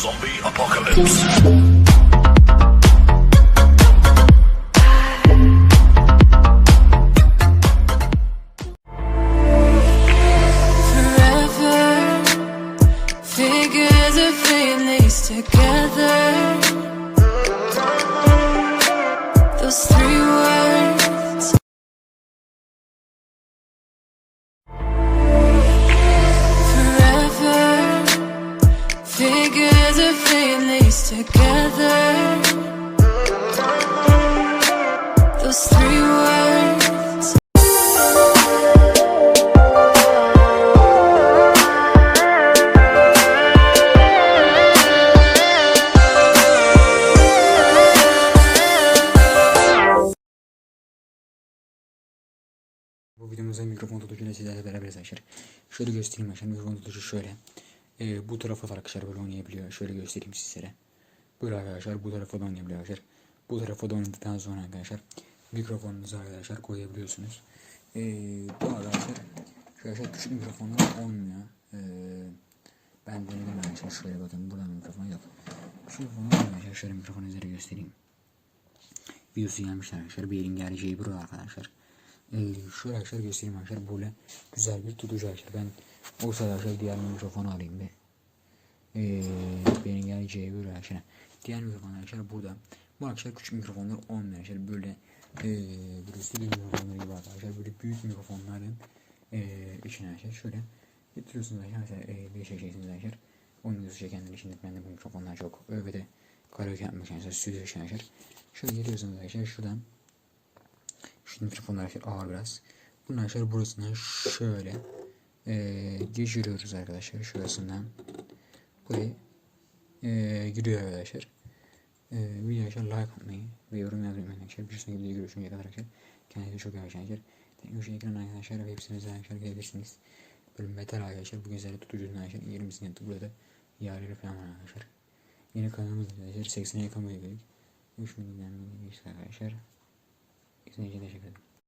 Zombie apocalypse. forever. Figures of together. Of feelings together. Those three words. Bu videomuzda mikrofon tutucuyla sizlerle beraberiz arkadaşlar. Şöyle göstereyim arkadaşlar. Mikrofon tutucu şöyle. Ee, bu tarafa da arkadaşlar böyle oynayabiliyor. Şöyle göstereyim sizlere. Böyle arkadaşlar bu tarafa da oynayabiliyor arkadaşlar. Bu tarafa da oynadıktan sonra arkadaşlar mikrofonunuzu arkadaşlar koyabiliyorsunuz. Ee, bu arkadaşlar arkadaşlar küçük mikrofonlar olmuyor. Ee, ben denedim arkadaşlar. Şöyle bakın burada mikrofon yok. Küçük mikrofon olmuyor. Şöyle mikrofonu size göstereyim videosu gelmiş arkadaşlar. Bir yerin geleceği burada arkadaşlar. Ee, şöyle arkadaşlar göstereyim arkadaşlar. Böyle güzel bir tutucu arkadaşlar. Ben o sırada arkadaşlar diğer mikrofonu alayım bir. Ee, benim geleceği böyle arkadaşlar. Diğer mikrofon arkadaşlar burada. Bu arkadaşlar küçük mikrofonlar olmuyor arkadaşlar. Böyle ee, böyle stüdyo mikrofonları gibi arkadaşlar. Böyle büyük mikrofonların ee, içine arkadaşlar şöyle getiriyorsunuz arkadaşlar. Ee, bir şey çeksiniz arkadaşlar. Onun videosu çekenler için ben de bu mikrofonlar çok ee, ve de karaoke yapmak arkadaşlar stüdyo arkadaşlar. Şöyle geliyorsunuz arkadaşlar şuradan şu mikrofonlar arkadaşlar ağır biraz. Bunlar arkadaşlar burasından şöyle ee, geçiriyoruz arkadaşlar şurasından. Buraya ee, giriyor arkadaşlar. Ee, video arkadaşlar like atmayı ve yorum yazmayı arkadaşlar. Bir sonraki videoda görüşünceye kadar arkadaşlar. Kendinize çok iyi arkadaşlar. Teknoloji ekran arkadaşlar ve hepsiniz arkadaşlar gelebilirsiniz. Böyle metal arkadaşlar. Bugün sizlere tutucunun arkadaşlar 20'sini yaptık. Burada yararı falan var arkadaşlar. Yeni kanalımız arkadaşlar 80'e yakın bir videoyu. 3 milyon arkadaşlar. 神经的血管。